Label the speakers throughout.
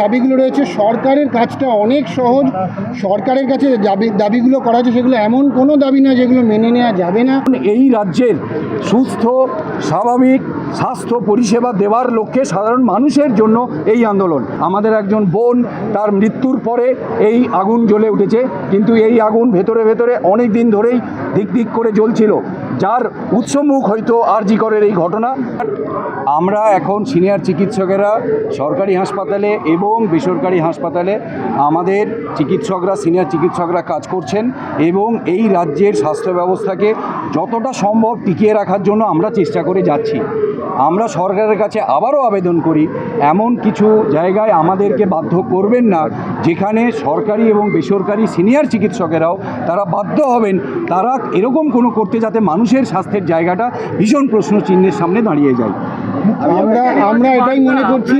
Speaker 1: দাবিগুলো রয়েছে, সরকারের কাজটা অনেক সহজ। সরকারের কাছে দাবি, দাবিগুলো করা আছে সেগুলো এমন কোনো দাবি না যেগুলো মেনে নেওয়া যাবে না।
Speaker 2: এই রাজ্যের সুস্থ, স্বাভাবিক স্বাস্থ্য পরিষেবা দেওয়ার লক্ষ্যে সাধারণ মানুষের জন্য এই আন্দোলন। আমাদের একজন বোন, তার মৃত্যুর পরে এই আগুন জ্বলে উঠেছে। কিন্তু এই আগুন ভেতরে ভেতরে অনেক দিন ধরেই দিক দিক করে জ্বলছিল। যার উৎসমুখ হয়তো আরজি করের এই ঘটনা। আমরা এখন সিনিয়র চিকিৎসকেরা সরকারি হাসপাতালে এবং বেসরকারি হাসপাতালে আমাদের চিকিৎসকরা, সিনিয়র চিকিৎসকরা কাজ করছেন এবং এই রাজ্যের স্বাস্থ্য ব্যবস্থাকে যতটা সম্ভব টিকিয়ে রাখার জন্য আমরা চেষ্টা করে যাচ্ছি। আমরা সরকারের কাছে আবারও আবেদন করি, এমন কিছু জায়গায় আমাদেরকে বাধ্য করবেন না, যেখানে সরকারি এবং বেসরকারি সিনিয়র চিকিৎসকেরাও তারা বাধ্য হবেন, তারা এরকম কোনো করতে যাতে মানুষের স্বাস্থ্যের জায়গাটা ভীষণ প্রশ্ন চিহ্নের সামনে দাঁড়িয়ে যায়।
Speaker 1: আমরা আমরা এটাই মনে করছি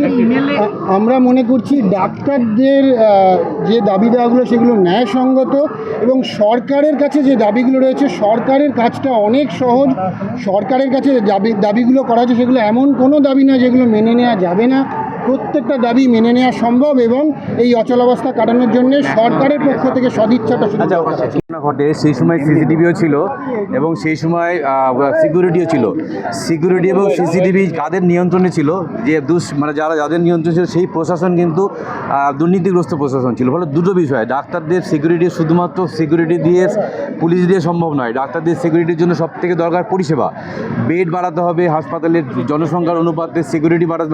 Speaker 1: আমরা মনে করছি ডাক্তারদের যে দাবি দেওয়াগুলো সেগুলো ন্যায়সঙ্গত এবং সরকারের কাছে যে দাবিগুলো রয়েছে সরকারের কাজটা অনেক সহজ। সরকারের কাছে দাবি দাবিগুলো করা হচ্ছে সেগুলো এমন কোনো দাবি না যেগুলো মেনে নেওয়া যাবে না। প্রত্যেকটা দাবি মেনে নেওয়া সম্ভব এবং এই অচলাবস্থা কাটানোর জন্য সরকারের পক্ষ থেকে সদিচ্ছাটা
Speaker 3: আচ্ছা। ঘটনা ঘটে সেই সময় সিসিটিভিও ছিল এবং সেই সময় সিকিউরিটিও ছিল। সিকিউরিটি এবং সিসিটিভি কাদের নিয়ন্ত্রণে ছিল? যে দুষ মানে যারা যাদের নিয়ন্ত্রণ ছিল সেই প্রশাসন কিন্তু দুর্নীতিগ্রস্ত প্রশাসন ছিল। ফলে দুটো বিষয় ডাক্তারদের সিকিউরিটি শুধুমাত্র সিকিউরিটি দিয়ে পুলিশ দিয়ে সম্ভব নয়। ডাক্তারদের সিকিউরিটির জন্য সব থেকে দরকার পরিষেবা। বেড বাড়াতে হবে হাসপাতালের জনসংখ্যার অনুপাতে সিকিউরিটি বাড়াতে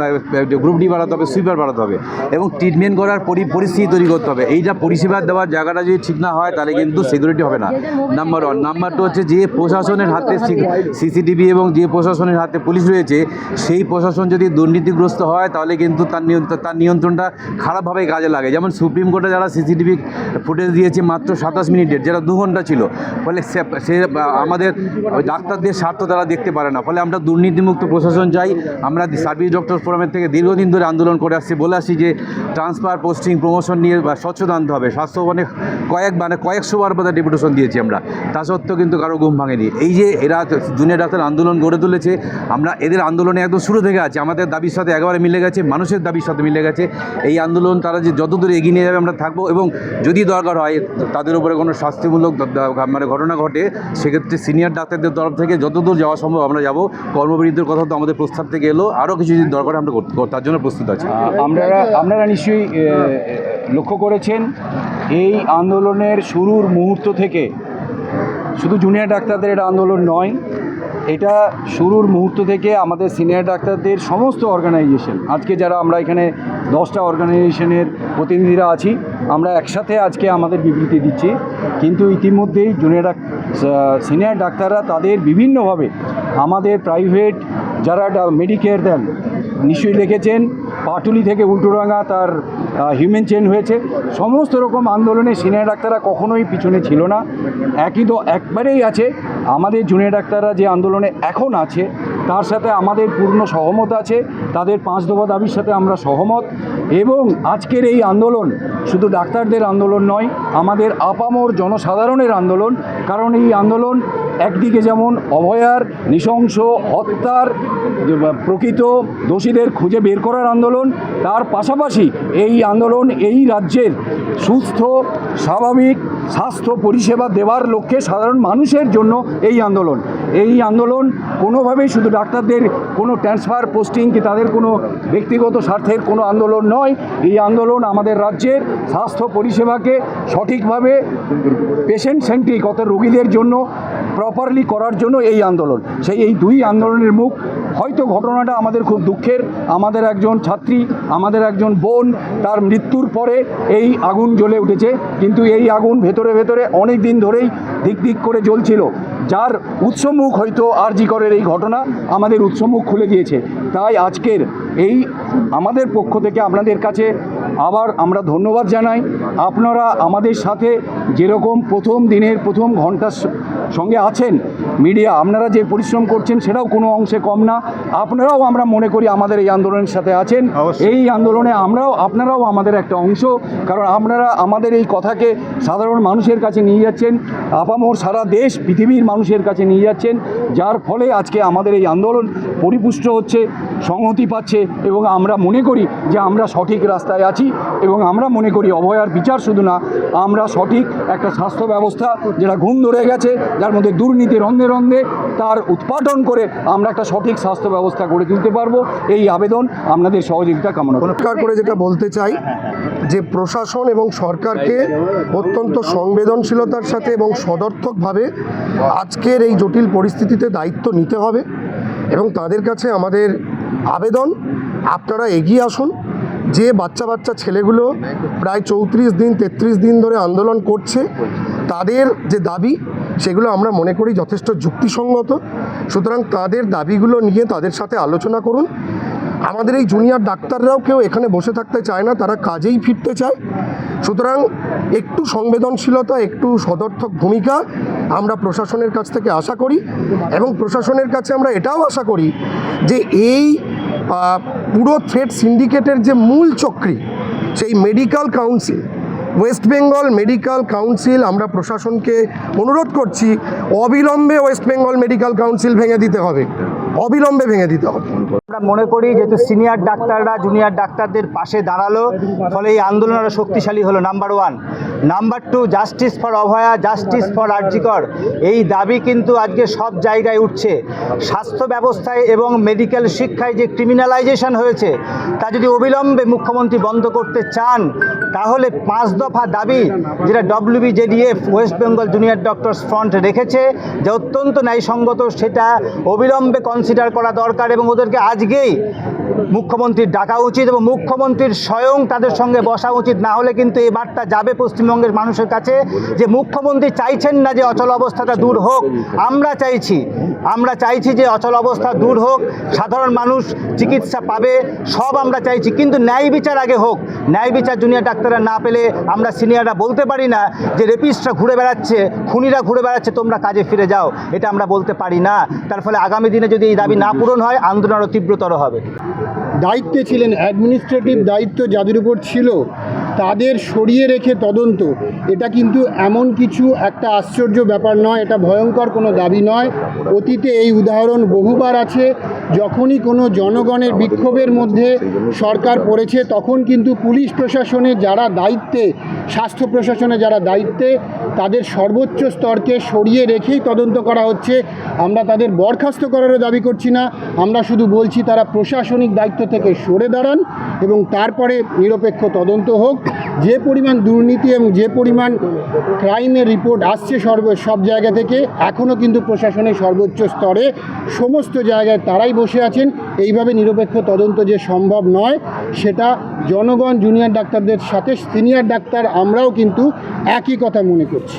Speaker 3: গ্রুপ ডি বাড়াতে হবে সুইপার বাড়াতে হবে এবং ট্রিটমেন্ট করার পরি- পরিস্থিতি তৈরি করতে হবে। এইটা পরিষেবা দেওয়ার জায়গাটা যদি ঠিক না হয়, তাহলে কিন্তু সিকিউরিটি হবে না। নাম্বার ওয়ান নাম্বার টু হচ্ছে যে প্রশাসনের হাতে সিসিটিভি এবং যে প্রশাসনের হাতে পুলিশ রয়েছে, সেই প্রশাসন যদি দুর্নীতিগ্রস্ত হয়, তাহলে কিন্তু তার নিয়ন্ত্রণ তার নিয়ন্ত্রণটা খারাপভাবে কাজে লাগে। যেমন সুপ্রিম কোর্টে যারা সিসিটিভি ফুটেজ দিয়েছে মাত্র সাতাশ মিনিটের যেটা দু ঘণ্টা ছিল, ফলে সে আমাদের ডাক্তারদের স্বার্থ তারা দেখতে পারে না। ফলে আমরা দুর্নীতিমুক্ত প্রশাসন চাই। আমরা সার্ভিস ডক্টর ফোরামের থেকে দীর্ঘদিন ধরে আন্দোলন করে আসছি, বলে আসছি যে ট্রান্সফার পোস্টিং প্রমোশন নিয়ে বা স্বচ্ছতা আনতে হবে। স্বাস্থ্য মানে কয়েক মানে কয়েকশো বার বোধহয় ডেপুটেশন দিয়েছি আমরা। তা সত্ত্বেও কিন্তু কারও ঘুম ভাঙেনি। এই যে এরা জুনিয়র ডাক্তার আন্দোলন গড়ে তুলেছে, আমরা এদের আন্দোলনে একদম শুরু থেকে আছে। আমাদের দাবির সাথে একেবারে মিলে গেছে, মানুষের দাবির সাথে মিলে গেছে। এই আন্দোলন তারা যে যতদূর এগিয়ে নিয়ে যাবে আমরা থাকব এবং যদি দরকার হয়, তাদের উপরে কোনো শাস্তিমূলক মানে ঘটনা ঘটে, সেক্ষেত্রে সিনিয়র ডাক্তারদের তরফ থেকে যতদূর যাওয়া সম্ভব আমরা যাব। কর্মবিরতির কথা তো আমাদের প্রস্তাব থেকে এলো। আরও কিছু যদি দরকার আমরা তার জন্য প্রস্তুত আছি
Speaker 2: আপনারা আপনারা নিশ্চয়ই লক্ষ্য করেছেন, এই আন্দোলনের শুরুর মুহূর্ত থেকে শুধু জুনিয়র ডাক্তারদের এটা আন্দোলন নয়, এটা শুরুর মুহূর্ত থেকে আমাদের সিনিয়র ডাক্তারদের সমস্ত অর্গানাইজেশন আজকে যারা আমরা এখানে দশটা অর্গানাইজেশনের প্রতিনিধিরা আছি, আমরা একসাথে আজকে আমাদের বিবৃতি দিচ্ছি। কিন্তু ইতিমধ্যেই জুনিয়র সিনিয়র ডাক্তাররা তাদের বিভিন্নভাবে আমাদের প্রাইভেট যারা মেডিকেয়ার দেন, নিশ্চয়ই লিখেছেন পাটুলি থেকে উল্টোডাঙ্গা তার হিউম্যান চেন হয়েছে। সমস্ত রকম আন্দোলনে সিনিয়র ডাক্তাররা কখনোই পিছনে ছিল না। একই তো একবারেই আছে, আমাদের জুনিয়র ডাক্তাররা যে আন্দোলনে এখন আছে, তার সাথে আমাদের পূর্ণ সহমত আছে। তাদের পাঁচ দফা দাবির সাথে আমরা সহমত। এবং আজকের এই আন্দোলন শুধু ডাক্তারদের আন্দোলন নয়, আমাদের আপামর জনসাধারণের আন্দোলন। কারণ এই আন্দোলন একদিকে যেমন অভয়ার, নৃশংস হত্যার প্রকৃত দোষীদের খুঁজে বের করার আন্দোলন, তার পাশাপাশি এই আন্দোলন এই রাজ্যের সুস্থ, স্বাভাবিক স্বাস্থ্য পরিষেবা দেওয়ার লক্ষ্যে সাধারণ মানুষের জন্য এই আন্দোলন। এই আন্দোলন কোনোভাবেই শুধু ডাক্তারদের কোনো ট্রান্সফার পোস্টিং কি তাদের কোনো ব্যক্তিগত স্বার্থের কোনো আন্দোলন নয় এই আন্দোলন আমাদের রাজ্যের স্বাস্থ্য পরিষেবাকে সঠিকভাবে পেশেন্ট সেন্ট্রিক অর্থাৎ রোগীদের জন্য প্রপারলি করার জন্য এই আন্দোলন। সেই এই দুই আন্দোলনের মুখ হয়তো ঘটনাটা আমাদের খুব দুঃখের। আমাদের একজন ছাত্রী, আমাদের একজন বোন, তার মৃত্যুর পরে এই আগুন জ্বলে উঠেছে। কিন্তু এই আগুন ভেতরে ভেতরে অনেক দিন ধরেই দিক দিক করে জ্বলছিল। যার উৎসমুখ হয়তো আরজি করের এই ঘটনা আমাদের উৎসমুখ খুলে দিয়েছে। তাই আজকের এই আমাদের পক্ষ থেকে আপনাদের কাছে আবার আমরা ধন্যবাদ জানাই। আপনারা আমাদের সাথে যেরকম প্রথম দিনের প্রথম ঘণ্টার সঙ্গে আছেন মিডিয়া আপনারা যে পরিশ্রম করছেন সেটাও কোনো অংশে কম না। আপনারাও আমরা মনে করি আমাদের এই আন্দোলনের সাথে আছেন। এই আন্দোলনে আমরাও আপনারাও আমাদের একটা অংশ। কারণ আপনারা আমাদের এই কথাকে সাধারণ মানুষের কাছে নিয়ে যাচ্ছেন। আপামোর সারা দেশ পৃথিবীর মানুষের কাছে নিয়ে যাচ্ছেন। যার ফলে আজকে আমাদের এই আন্দোলন পরিপুষ্ট হচ্ছে সংহতি পাচ্ছে এবং আমরা মনে করি যে আমরা সঠিক রাস্তায় আছি। আছি এবং আমরা মনে করি অভয়ার বিচার শুধু না, আমরা সঠিক একটা স্বাস্থ্য ব্যবস্থা যেটা ঘুম ধরে গেছে, যার মধ্যে দুর্নীতি রন্ধে রন্ধে তার উৎপাদন করে আমরা একটা সঠিক স্বাস্থ্য ব্যবস্থা গড়ে তুলতে পারব। এই আবেদন আপনাদের সহযোগিতা কামনা করি।
Speaker 4: পরিষ্কার করে যেটা বলতে চাই, যে প্রশাসন এবং সরকারকে অত্যন্ত সংবেদনশীলতার সাথে এবং সদর্থকভাবে আজকের এই জটিল পরিস্থিতিতে দায়িত্ব নিতে হবে এবং তাদের কাছে আমাদের আবেদন। আপনারা এগিয়ে আসুন যে বাচ্চা বাচ্চা ছেলেগুলো প্রায় চৌত্রিশ দিন, তেত্রিশ দিন ধরে আন্দোলন করছে, তাদের যে দাবি, সেগুলো আমরা মনে করি যথেষ্ট যুক্তিসঙ্গত। সুতরাং তাদের দাবিগুলো নিয়ে তাদের সাথে আলোচনা করুন। আমাদের এই জুনিয়র ডাক্তাররাও কেউ এখানে বসে থাকতে চায় না, তারা কাজেই ফিরতে চায়। সুতরাং একটু সংবেদনশীলতা, একটু সদর্থক ভূমিকা আমরা প্রশাসনের কাছ থেকে আশা করি এবং প্রশাসনের কাছে আমরা এটাও আশা করি যে এই পুরো থ্রেড সিন্ডিকেটের যে মূল চক্রী, সেই medical council West Bengal medical council আমরা প্রশাসনকে অনুরোধ করছি, অবিলম্বে ওয়েস্ট বেঙ্গল মেডিকেল কাউন্সিল ভেঙে দিতে হবে। অবিলম্বে ভেঙে দিতে হবে।
Speaker 5: আমরা মনে করি যেহেতু সিনিয়র ডাক্তাররা, জুনিয়র ডাক্তারদের পাশে দাঁড়াল, ফলে এই আন্দোলন আরও শক্তিশালী হলো number one number to justice for Abhaya justice for RG Kar. এই দাবি কিন্তু আজকে সব জায়গায় উঠছে। স্বাস্থ্য ব্যবস্থায় এবং মেডিকেল শিক্ষায় যে ক্রিমিনালাইজেশন হয়েছে, তা যদি অবিলম্বে মুখ্যমন্ত্রী বন্ধ করতে চান, তাহলে পাঁচ দফা দাবি যেটা W B J D F West Bengal junior doctors front রেখেছে, যে অত্যন্ত ন্যায়সঙ্গত সেটা অবিলম্বে কনসিডার করা দরকার এবং ওদেরকে আজকেই মুখ্যমন্ত্রীর ডাকা উচিত এবং মুখ্যমন্ত্রীর স্বয়ং তাদের সঙ্গে বসা উচিত। না হলে কিন্তু এই বার্তা যাবে পশ্চিমবঙ্গের মানুষের কাছে যে মুখ্যমন্ত্রী চাইছেন না যে অচল অবস্থাটা দূর হোক। আমরা চাইছি আমরা চাইছি যে অচল অবস্থা দূর হোক, সাধারণ মানুষ চিকিৎসা পাবে, সব আমরা চাইছি। কিন্তু ন্যায় বিচার আগে হোক। ন্যায় বিচার জুনিয়র ডাক্তাররা না পেলে আমরা সিনিয়ররা বলতে পারি না যে রেপিস্টরা ঘুরে বেড়াচ্ছে, খুনিরা ঘুরে বেড়াচ্ছে, তোমরা কাজে ফিরে যাও। এটা আমরা বলতে পারি না। তার ফলে আগামী দিনে যদি এই দাবি না পূরণ হয়, আন্দোলন আরও তীব্রতর হবে।
Speaker 1: দায়িত্বে ছিলেন অ্যাডমিনিস্ট্রেটিভ দায়িত্ব যাদের উপর ছিল, তাদের সরিয়ে রেখে তদন্ত। এটা কিন্তু এমন কিছু একটা আশ্চর্য ব্যাপার নয়, এটা ভয়ঙ্কর কোনো দাবি নয়। অতীতে এই উদাহরণ বহুবার আছে, যখনই কোনো জনগণের বিক্ষোভের মধ্যে সরকার পড়েছে, তখন কিন্তু পুলিশ প্রশাসনে যারা দায়িত্বে, স্বাস্থ্য প্রশাসনে যারা দায়িত্বে, তাদের সর্বোচ্চ স্তরকে সরিয়ে রেখেই তদন্ত করা হচ্ছে। আমরা তাদের বরখাস্ত করারও দাবি করছি না। আমরা শুধু বলছি তারা প্রশাসনিক দায়িত্ব থেকে সরে দাঁড়ান এবং তারপরে নিরপেক্ষ তদন্ত হোক। যে পরিমাণ দুর্নীতি এবং যে পরিমাণ ক্রাইমের রিপোর্ট আসছে সর্ব, সব জায়গা থেকে, এখনও কিন্তু প্রশাসনের সর্বোচ্চ স্তরে সমস্ত জায়গায় তারাই বসে আছেন। এইভাবে নিরপেক্ষ তদন্ত যে সম্ভব নয়, সেটা জনগণ, জুনিয়র ডাক্তারদের সাথে সিনিয়র ডাক্তার আমরাও কিন্তু একই কথা মনে করছি।